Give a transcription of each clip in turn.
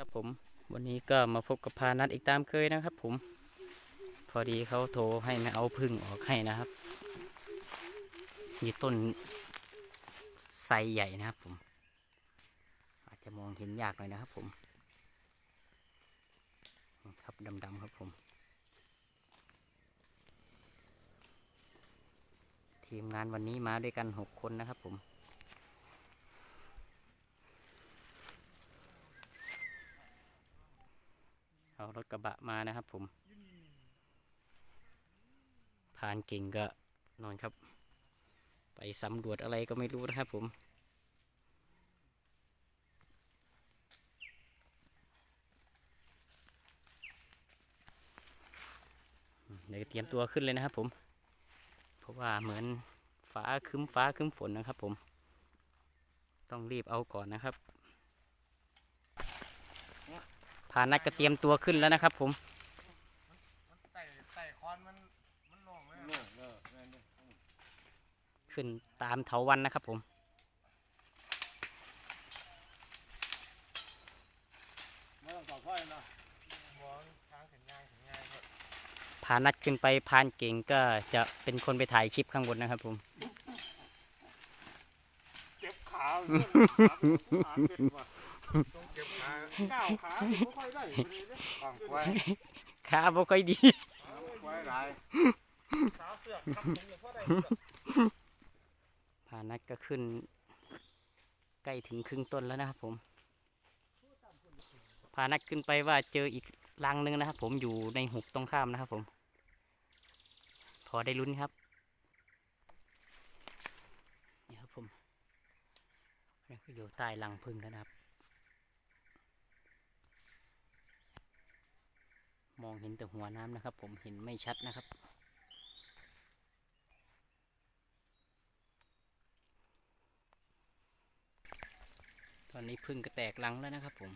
ครับผมวันนี้ก็มาพบกับพานัดอีกตามเคยนะครับ ผม พอดีเขาโทรให้มาเอาพึ่งออกให้นะครับ มีต้นไทรใหญ่นะครับผม อาจจะมองเห็นยากหน่อยนะครับ ผม ครับดำๆครับผม ทีมงานวันนี้มาด้วยกันหกคนนะครับผม เอารถกระ บะมานะครับผมพานเก่งก็นอนครับ ไปสำรวจอะไรก็ไม่รู้นะครับผมเดี๋ยวเตรียมตัวขึ้นเลยนะครับผม เพราะว่าเหมือนฟ้าคึ้มฟ้าคึ้มฝนนะครับผม ต้องรีบเอาก่อนนะครับ พานัดก็เตรียมตัวขึ้นแล้วนะครับ ผมไต่ไต่คอนมันมันโล่งเลยเนี่ยเนี่ยเนี่ยเนี่ยขึ้นตามเถาวันนะครับ ผม ไม่ต้องต่อไฟนะมองทางถึงง่ายถึงง่ายครับพานัดขึ้นไปพานเก่งก็จะเป็นคนไปถ่ายคลิปข้างบนนะครับ ผม เจ็บขาขาเจ็บว่ะต้องเก็บขา ก้าวขาไม่ค่อยได้เลยเนี่ยตั้งไว้ขาบ่ค่อยดีไว้หลายขาเสือกครับผมเนี่ยพ่อได้พานัดก็ขึ้น ใกล้ถึงครึ่งต้นแล้วนะครับผม พานัดขึ้นไปว่าเจออีกรังหนึ่งนะครับผมอยู่ในหุบตรงข้ามนะครับผม พอได้ลุ้นครับนี่ครับผมนี่ก็อยู่ใต้รังพึ่งแล้วนะครับ มอง เห็นแต่หัวน้ำนะครับ ผมเห็นไม่ชัดนะครับ ตอนนี้พึ่งก็แตกรังแล้วนะครับผม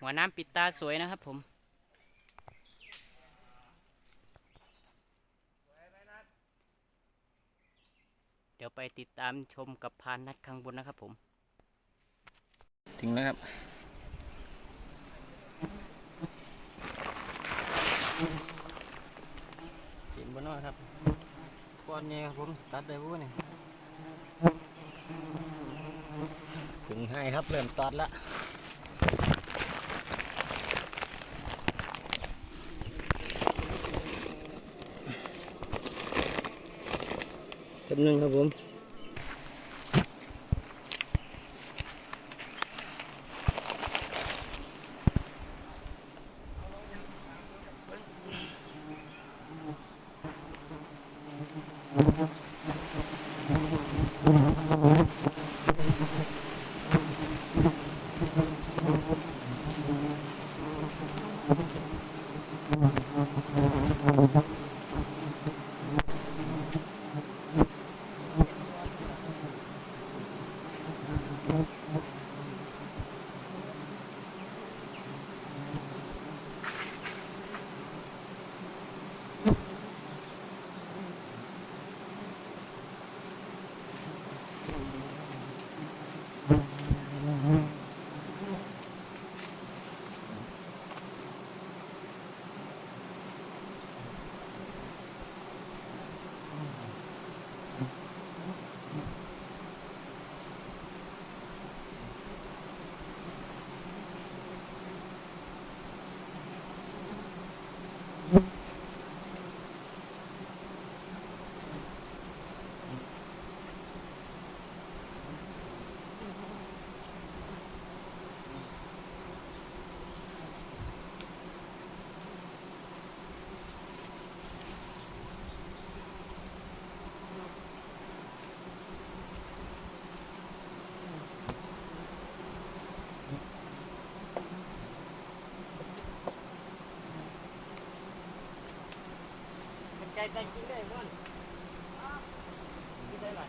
หัวน้ำปิดตาสวยนะครับผม เดี๋ยวไปติดตามชมกับพานนัดข้างบนนะครับผม ถึงแล้วครับ เห็นบนนอครับก้อนใหญ่ครับผมตัดได้บุ้นี่ถึงให้ครับเริ่มตัดละจำนึงครับผม Chạy tay chín đây luôn. Cái đây.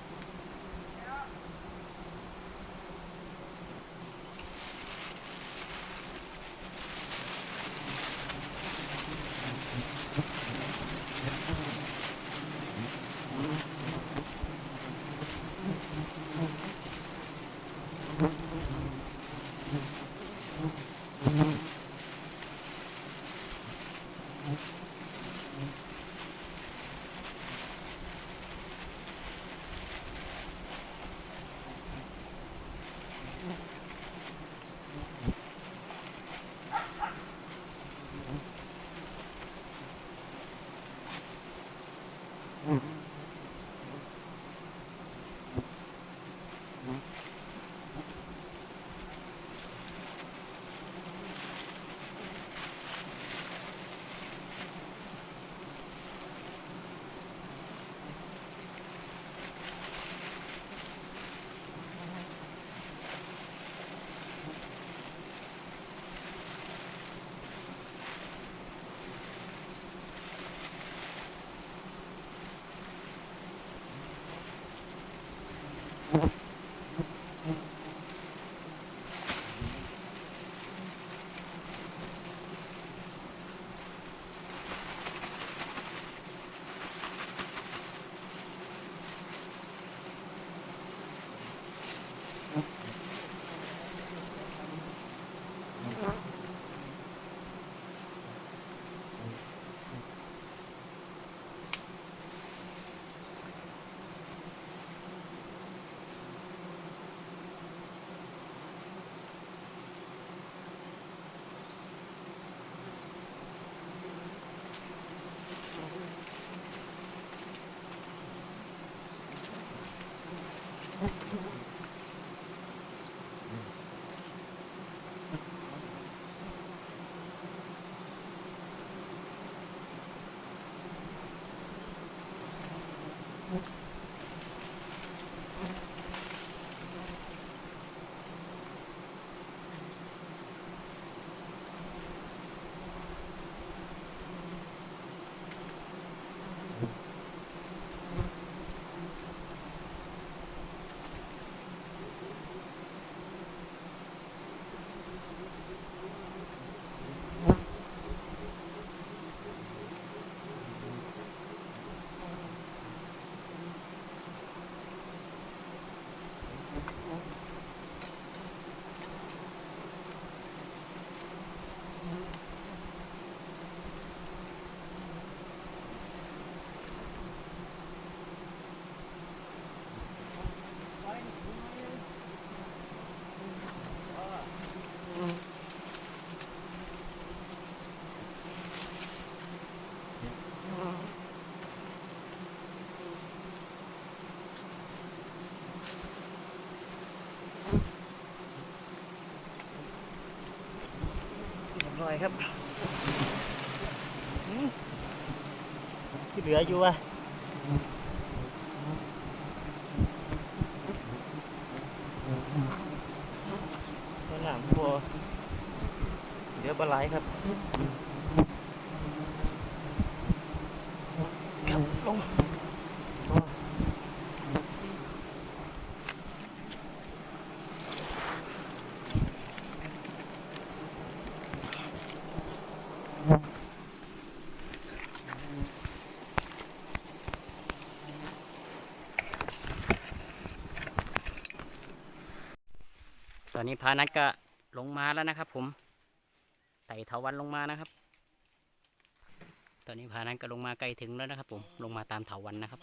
กินได้หลาย เรียบร้อย ครับที่เหลืออยู่อะตัวหนามพัวเหลือปลาไหลครับ ตอนนี้พานัทก็ลงมาแล้วนะครับ ผมไต่เถาวันลงมานะครับ ตอนนี้พานัทก็ลงมาใกล้ถึงแล้วนะครับ ผมลงมาตามเถาวันนะครับ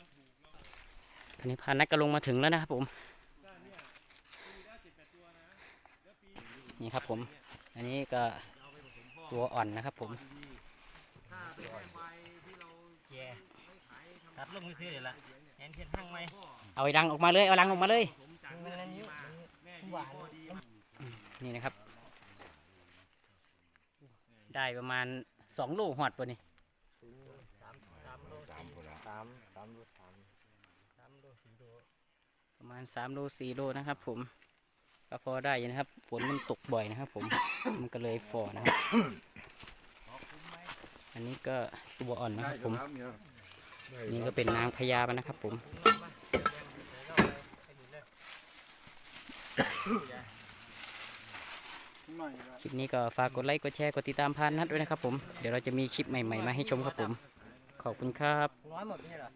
ตอนนี้พานัทก็ลงมาถึงแล้วนะครับ ผมนี่ครับผม อันนี้ก็ตัวอ่อนนะครับ ผมถ้าเป็นแม่ไม้ที่เราแย่ไม่ขายทำตัดลงซื้อเดี๋ยวละแอนเพียนทั้งไหมเอาไอ้รังออกมาเลยเอารังออกมาเลย สมจากแม่ดีมาแม่ดีพอดีมานี่นะครับ ได้ประมาณสองโลหอดปะนี่สามสามสามโลสามสามโลสี่โลประมาณสามโลสี่โลนะครับ ผมก็พอได้อยู่นะครับ ฝนมันตกบ่อยนะครับ ผมมันก็เลยฝ่อนะครับ อันนี้ก็ตัวอ่อนนะครับผม นี่ก็เป็นนางพญามันนะครับ ผม คลิปนี้ก็ฝากกดไลค์ กดแชร์ กดติดตามพานนัดด้วยนะครับผม เดี๋ยวเราจะมีคลิปใหม่ๆมาให้ชมครับผม ขอบคุณครับน้อยหมดไม่ใช่เหรอ